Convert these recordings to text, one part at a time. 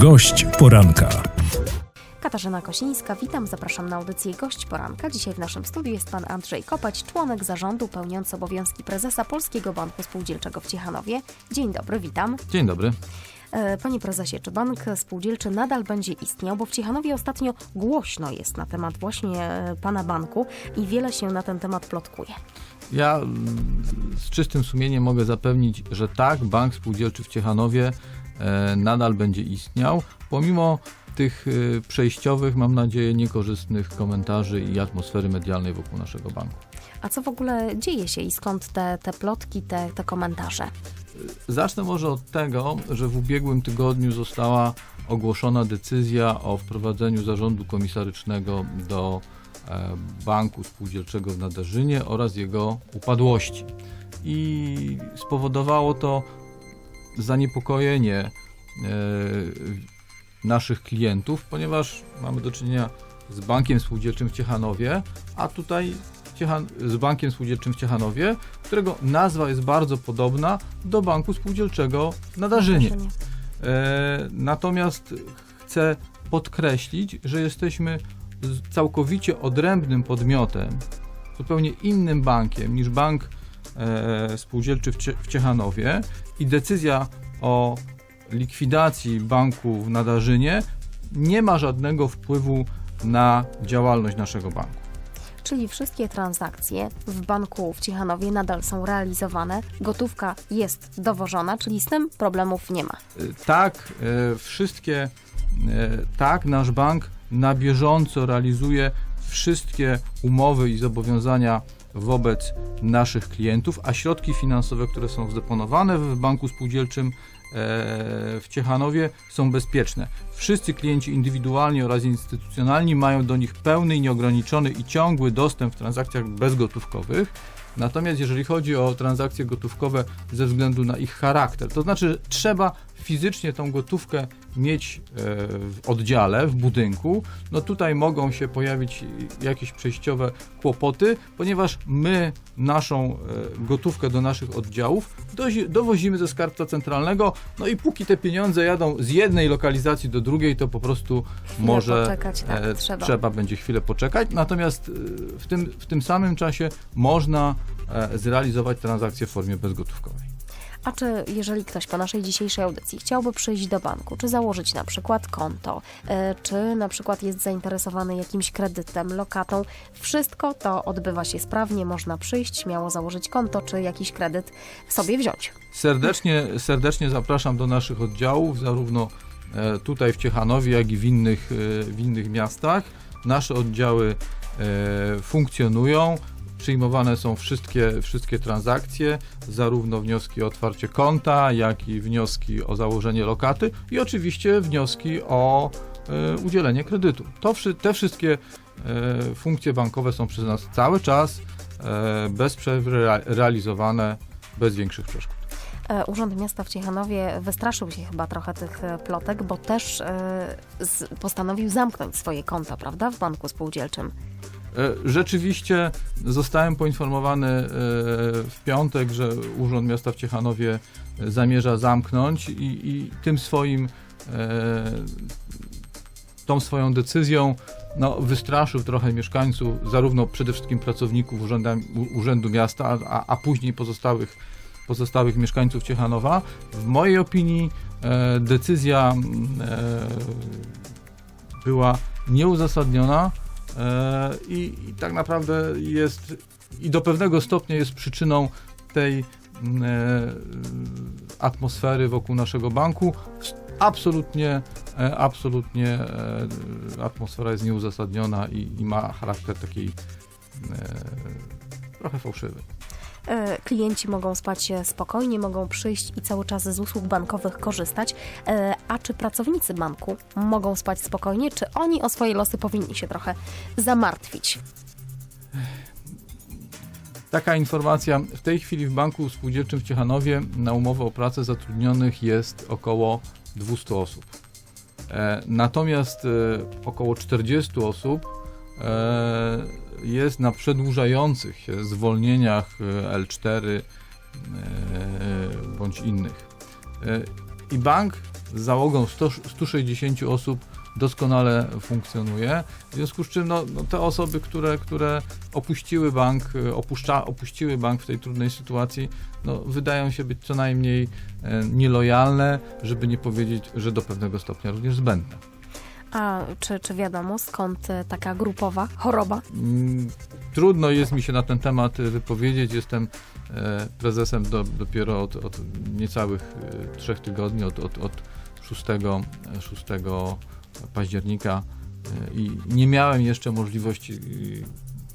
Gość poranka. Katarzyna Kosińska, witam, zapraszam na audycję Gość Poranka. Dzisiaj w naszym studiu jest pan Andrzej Kopać, członek zarządu pełniący obowiązki prezesa Polskiego Banku Spółdzielczego w Ciechanowie. Dzień dobry, witam. Dzień dobry. E, Panie prezesie, czy bank spółdzielczy nadal będzie istniał? Bo w Ciechanowie ostatnio głośno jest na temat właśnie e, pana banku i wiele się na ten temat plotkuje. Ja mm, z czystym sumieniem mogę zapewnić, że tak, Bank Spółdzielczy w Ciechanowie nadal będzie istniał, pomimo tych e, przejściowych, mam nadzieję, niekorzystnych komentarzy i atmosfery medialnej wokół naszego banku. A co w ogóle dzieje się i skąd te, te plotki, te, te komentarze? Zacznę może od tego, że w ubiegłym tygodniu została ogłoszona decyzja o wprowadzeniu zarządu komisarycznego do e, Banku Spółdzielczego w Nadarzynie oraz jego upadłości. I spowodowało to zaniepokojenie e, naszych klientów, ponieważ mamy do czynienia z Bankiem Spółdzielczym w Ciechanowie, a tutaj Ciechan- z Bankiem Spółdzielczym w Ciechanowie, którego nazwa jest bardzo podobna do Banku Spółdzielczego w Nadarzynie. E, natomiast chcę podkreślić, że jesteśmy całkowicie odrębnym podmiotem, zupełnie innym bankiem niż bank spółdzielczy w, Cie- w Ciechanowie i decyzja o likwidacji banku w Nadarzynie nie ma żadnego wpływu na działalność naszego banku. Czyli wszystkie transakcje w banku w Ciechanowie nadal są realizowane, gotówka jest dowożona, czyli z tym problemów nie ma. Y, Tak, e, wszystkie, e, tak, nasz bank na bieżąco realizuje wszystkie umowy i zobowiązania wobec naszych klientów, a środki finansowe, które są zdeponowane w banku spółdzielczym e, w Ciechanowie są bezpieczne. Wszyscy klienci indywidualni oraz instytucjonalni mają do nich pełny nieograniczony i ciągły dostęp w transakcjach bezgotówkowych. Natomiast jeżeli chodzi o transakcje gotówkowe ze względu na ich charakter, to znaczy trzeba fizycznie tą gotówkę mieć e, w oddziale, w budynku, no tutaj mogą się pojawić jakieś przejściowe kłopoty, ponieważ my naszą e, gotówkę do naszych oddziałów dowozimy ze skarbca centralnego, no i póki te pieniądze jadą z jednej lokalizacji do drugiej, to po prostu może poczekać, tak, e, trzeba. trzeba będzie chwilę poczekać. Natomiast e, w tym, w tym samym czasie można zrealizować transakcję w formie bezgotówkowej. A czy jeżeli ktoś po naszej dzisiejszej audycji chciałby przyjść do banku, czy założyć na przykład konto, e, czy na przykład jest zainteresowany jakimś kredytem, lokatą, wszystko to odbywa się sprawnie, można przyjść, śmiało założyć konto, czy jakiś kredyt sobie wziąć. Serdecznie, serdecznie zapraszam do naszych oddziałów, zarówno e, tutaj w Ciechanowie, jak i w innych, e, w innych miastach. Nasze oddziały funkcjonują. Przyjmowane są wszystkie, wszystkie transakcje, zarówno wnioski o otwarcie konta, jak i wnioski o założenie lokaty i oczywiście wnioski o e, udzielenie kredytu. To, te wszystkie e, funkcje bankowe są przez nas cały czas e, bez przerwy rea- realizowane bez większych przeszkód. Urząd Miasta w Ciechanowie wystraszył się chyba trochę tych plotek, bo też postanowił zamknąć swoje konto, prawda, w banku spółdzielczym. E, Rzeczywiście zostałem poinformowany e, w piątek, że Urząd Miasta w Ciechanowie e, zamierza zamknąć i, i tym swoim tą swoją decyzją no, wystraszył trochę mieszkańców, zarówno przede wszystkim pracowników urzęda, Urzędu Miasta, a, a później pozostałych, pozostałych mieszkańców Ciechanowa. W mojej opinii decyzja była nieuzasadniona i, i tak naprawdę jest i do pewnego stopnia jest przyczyną tej mm, e, atmosfery wokół naszego banku. Absolutnie, e, absolutnie e, atmosfera jest nieuzasadniona i, i ma charakter takiej e, trochę fałszywy. E, Klienci mogą spać spokojnie, mogą przyjść i cały czas z usług bankowych korzystać. E, A czy pracownicy banku mogą spać spokojnie, czy oni o swoje losy powinni się trochę zamartwić? Taka informacja. W tej chwili w Banku Spółdzielczym w Ciechanowie na umowę o pracę zatrudnionych jest około 200 osób. E, natomiast około 40 osób jest na przedłużających się zwolnieniach e, L4 e, bądź innych. E, I bank z załogą 100, 160 osób doskonale funkcjonuje. W związku z czym no, no te osoby, które, które opuściły bank, e, opuszcza, opuściły bank w tej trudnej sytuacji, no, wydają się być co najmniej e, nielojalne, żeby nie powiedzieć, że do pewnego stopnia również zbędne. A czy, czy wiadomo skąd e, taka grupowa choroba? Mm, Trudno jest mi się na ten temat e, wypowiedzieć. Jestem e, prezesem do, dopiero od, od niecałych trzech tygodni, od, od, od 6, e, 6 października i nie miałem jeszcze możliwości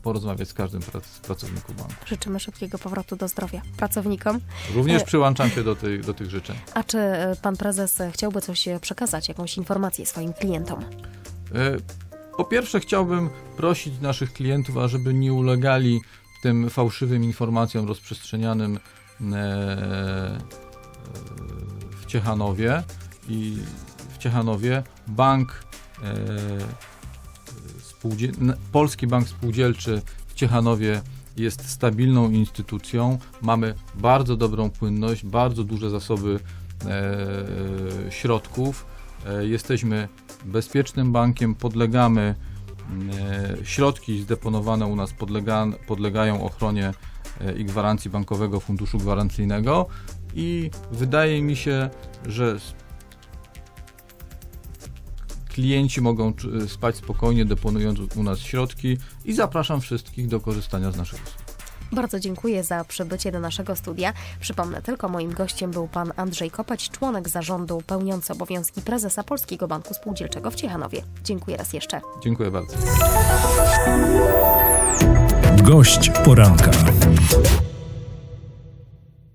porozmawiać z każdym prac, z pracowników banku. Życzymy szybkiego powrotu do zdrowia pracownikom. Również E, przyłączam się do, tej, do tych życzeń. A czy e, pan prezes chciałby coś e, przekazać, jakąś informację swoim klientom? Po pierwsze chciałbym prosić naszych klientów, ażeby nie ulegali tym fałszywym informacjom rozprzestrzenianym w Ciechanowie i w Ciechanowie bank Polski Bank Spółdzielczy w Ciechanowie jest stabilną instytucją. Mamy bardzo dobrą płynność, bardzo duże zasoby e, środków. E, jesteśmy bezpiecznym bankiem, podlegamy, e, środki zdeponowane u nas podlega, podlegają ochronie e, i gwarancji Bankowego Funduszu Gwarancyjnego i wydaje mi się, że s- klienci mogą czu- spać spokojnie, deponując u nas środki i zapraszam wszystkich do korzystania z naszych usług. Bardzo dziękuję za przybycie do naszego studia. Przypomnę tylko, moim gościem był pan Andrzej Kopać, członek zarządu pełniący obowiązki prezesa Polskiego Banku Spółdzielczego w Ciechanowie. Dziękuję raz jeszcze. Dziękuję bardzo. Gość poranka.